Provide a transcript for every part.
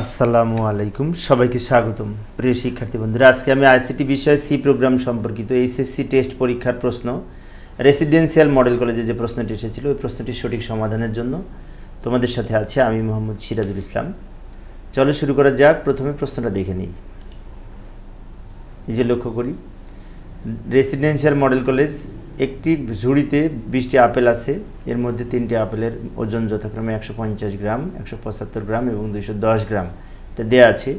আসসালামু আলাইকুম, সবাইকে স্বাগতম। প্রিয় শিক্ষার্থী বন্ধুরা, আজকে আমি আইসিটি বিষয়ে সি প্রোগ্রাম সম্পর্কিত এইচএসসি টেস্ট পরীক্ষার প্রশ্ন, রেসিডেন্সিয়াল মডেল কলেজে যে প্রশ্নটি এসেছিল, ওই প্রশ্নটির সঠিক সমাধানের জন্য তোমাদের সাথে আছে আমি মোহাম্মদ সিরাজুল ইসলাম। চলো শুরু করা যাক, প্রথমে প্রশ্নটা দেখে নিই। নিজে লক্ষ্য করি, রেসিডেন্সিয়াল মডেল কলেজ একটি ঝুড়িতে বিশটি আপেল আছে, এর মধ্যে তিনটি আপেলের ওজন যথাক্রমে একশো পঞ্চাশ গ্রাম, একশো পঁচাত্তর গ্রাম এবং দুইশো দশ গ্রাম। এটা দেওয়া আছে।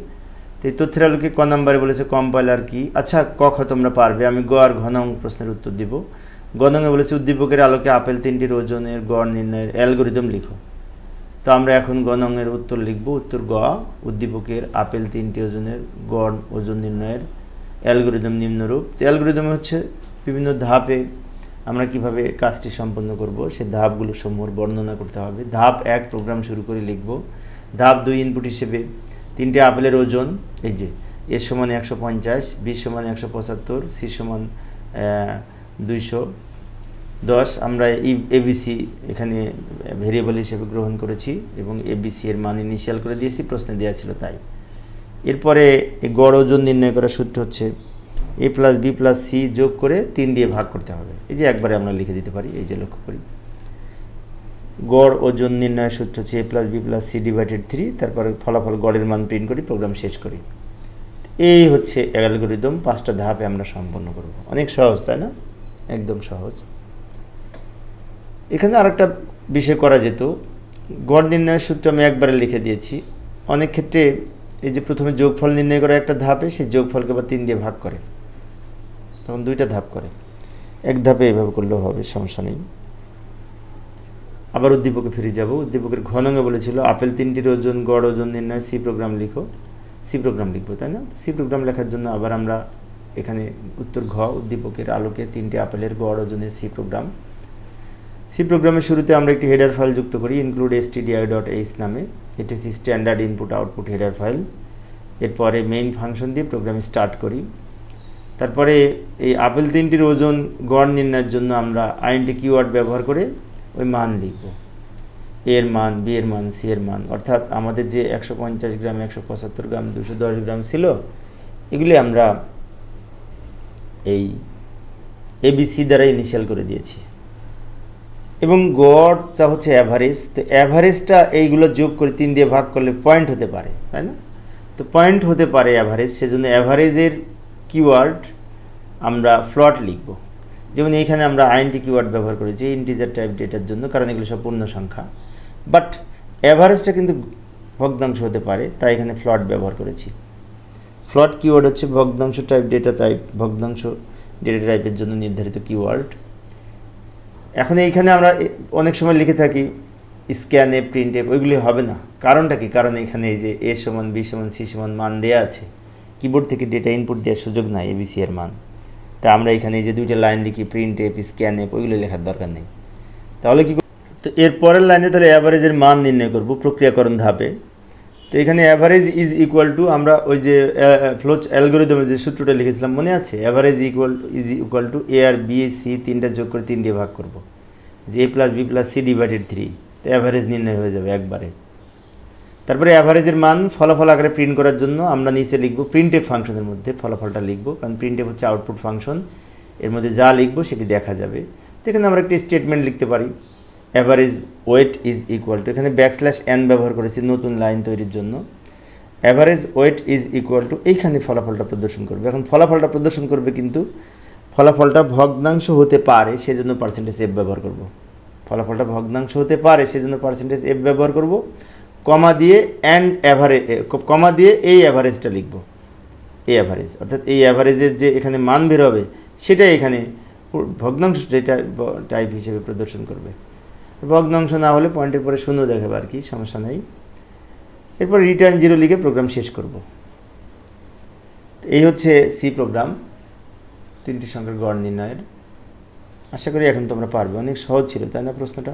তো এই তথ্যের আলোকে ক নম্বরে বলেছে কম্পাইলার কি? আচ্ছা ক খ তোমরা পারবে। আমি গ আর ঘ প্রশ্নের উত্তর দিব। গ নঙে বলেছে, উদ্দীপকের আলোকে আপেল তিনটির ওজনের গড় নির্ণয়ের অ্যালগোরিদম লিখো। তো আমরা এখন গ নঙের উত্তর লিখব। উত্তর গ, উদ্দীপকের আপেল তিনটি ওজনের গড় ওজন নির্ণয়ের অ্যালগোরিদম নিম্নরূপ। তো অ্যালগোরিদম হচ্ছে বিভিন্ন ধাপে আমরা কীভাবে কাজটি সম্পন্ন করব, সে ধাপগুলো সমূহ বর্ণনা করতে হবে। ধাপ এক প্রোগ্রাম শুরু করে লিখব। ধাপ দুই ইনপুট হিসেবে তিনটে আপেলের ওজন, এই যে এর সমান একশো পঞ্চাশ বিশ সমান একশো পঁচাত্তর, সি সমান দুইশো দশ। আমরা এই এবিসি এখানে ভেরিয়েবল হিসেবে গ্রহণ করেছি এবং এবিসি এর মান ইনিশিয়াল করে দিয়েছি, প্রশ্নে দেওয়া ছিল তাই। এরপরে গড় ওজন নির্ণয় করার সূত্র হচ্ছে A plus B plus C যোগ করে তিন দিয়ে ভাগ করতে হবে। এই যে একবারে আমরা লিখে দিতে পারি, এই যে লক্ষ্য করি। গড় ওজন নির্ণয়ের সূত্র হচ্ছে A plus B plus C divided three তারপরে ফলাফল গড়ের মান প্রিন্ট করি প্রোগ্রাম শেষ করি। এই হচ্ছে অ্যালগোরিদম, পাঁচটা ধাপে আমরা সম্পন্ন করব। অনেক সহজ, তাই না? একদম সহজ। এখানে আরেকটা বিষয় করা যেত। গড় নির্ণয়ের সূত্র আমি একবারে লিখে দিয়েছি। অনেক ক্ষেত্রে এই যে প্রথমে যোগফল নির্ণয় করা একটা ধাপে, সেই যোগফলকে আবার তিন দিয়ে ভাগ করে। তখন দুইটা ধাপ করে। এক ধাপে এভাবে করলেও হবে, সমস্যা নেই। আবার উদ্দীপকে ফিরে যাব। উদ্দীপকের ঘনঙ্গে বলেছিল, আপেল তিনটির ওজন, গড় ওজন নির্ণয়, সি প্রোগ্রাম লিখো। সি প্রোগ্রাম লিখব, তাই না? সি প্রোগ্রাম লেখার জন্য আবার আমরা এখানে উত্তর ঘ, উদ্দীপকের আলোকে তিনটি আপেলের গড় ওজনের সি প্রোগ্রাম। সি প্রোগ্রামের শুরুতে আমরা একটি হেডার ফাইল যুক্ত করি include S TDI dot H নামে। এটি হচ্ছে standard input output header file এরপরে মেইন ফাংশন দিয়ে প্রোগ্রাম স্টার্ট করি। তারপরে এই আপেল তিনটির ওজন গড় নির্ণয়ের জন্য আমরা আইনটি কিওয়ার্ড ব্যবহার করে ওই মান লিখব। এর মান বি এর মান সি এর মান। অর্থাৎ আমাদের যে একশো পঞ্চাশ গ্রাম, একশো পঁচাত্তর গ্রাম, দুশো দশ গ্রাম ছিল, এগুলি আমরা এই এবিসি দ্বারা ইনিশিয়াল করে দিয়েছি। এবং গড়টা হচ্ছে অ্যাভারেজ তো অ্যাভারেজটা এইগুলো যোগ করে তিন দিয়ে ভাগ করলে পয়েন্ট হতে পারে, তাই না? তো পয়েন্ট হতে পারে অ্যাভারেজ সেজন্য অ্যাভারেজের কিওয়ার্ড আমরা ফ্লট লিখব। যেমন এইখানে আমরা আইনটি কিওয়ার্ড ব্যবহার করেছি ইন্টিজার টাইপ ডেটার জন্য, কারণ এগুলো সব পূর্ণ সংখ্যা বাট অ্যাভারেজটা কিন্তু ভগ্নাংশ হতে পারে, তাই এখানে ফ্লট ব্যবহার করেছি। ফ্লট কিওয়ার্ড হচ্ছে ভগ্নাংশ টাইপ ডেটা টাইপ ভগ্নাংশ ডেটা টাইপের জন্য নির্ধারিত কিওয়ার্ড এখন এইখানে আমরা অনেক সময় লিখে থাকি স্ক্যানে প্রিন্টে ওইগুলি হবে না। কারণটা কি? কারণ এখানে এই যে এ সমান বি সমান সি সমান মান দেওয়া আছে। কিবোর্ড থেকে ডেটা ইনপুট দেওয়ার সুযোগ নাই এবিসি এর মান। তা আমরা এখানে এই যে দুইটা লাইন লিখি প্রিন্ট এপ স্ক্যান এপ ওইগুলো লেখার দরকার নেই। তাহলে কি তো এর পরের লাইনে তাহলে অ্যাভারেজের মান নির্ণয় করব, প্রক্রিয়াকরণ ধাপে। তো এখানে অ্যাভারেজ ইজ ইকুয়াল টু আমরা ওই যে ফ্লোচ অ্যালগোরিদমের যে সূত্রটা লিখেছিলাম, মনে আছে? Average equal is equal to A R B C তিনটা যোগ করে তিন দিয়ে ভাগ করব। যে A plus B plus C divided three তো অ্যাভারেজ নির্ণয় হয়ে যাবে একবারে। তারপরে অ্যাভারেজের মান ফলাফল আকারে প্রিন্ট করার জন্য আমরা নিচে লিখব প্রিন্টের ফাংশনের মধ্যে ফলাফলটা লিখব, কারণ প্রিন্টের হচ্ছে আউটপুট ফাংশন এর মধ্যে যা লিখব সেটি দেখা যাবে। তো এখানে আমরা একটি স্টেটমেন্ট লিখতে পারি average weight is equal to এখানে ব্যাকস্ল্যাশ এন ব্যবহার করেছি নতুন লাইন তৈরির জন্য। Average weight is equal to এইখানে ফলাফলটা প্রদর্শন করবে। এখন ফলাফলটা প্রদর্শন করবে কিন্তু ফলাফলটা ভগ্নাংশ হতে পারে, সেজন্য পার্সেন্টেজ এফ ব্যবহার করব। ফলাফলটা ভগ্নাংশ হতে পারে, সেজন্য পার্সেন্টেজ এফ ব্যবহার করব। কমা দিয়ে অ্যান্ড অ্যাভারেজ কমা দিয়ে এই অ্যাভারেজটা লিখব। এই অ্যাভারেজ অর্থাৎ এই অ্যাভারেজের যে এখানে মান বের হবে, সেটাই এখানে ভগ্নাংশ যেটা টাইপ হিসেবে প্রদর্শন করবে। ভগ্নাংশ না হলে পয়েন্টের পরে শূন্য দেখাবে আর কি, সমস্যা নেই। এরপর রিটার্ন জিরো লিখে প্রোগ্রাম শেষ করব। এই হচ্ছে সি প্রোগ্রাম তিনটি সংখ্যার গড় নির্ণয়ের। আশা করি এখন তোমরা পারবে, অনেক সহজ ছিল, তাই না প্রশ্নটা?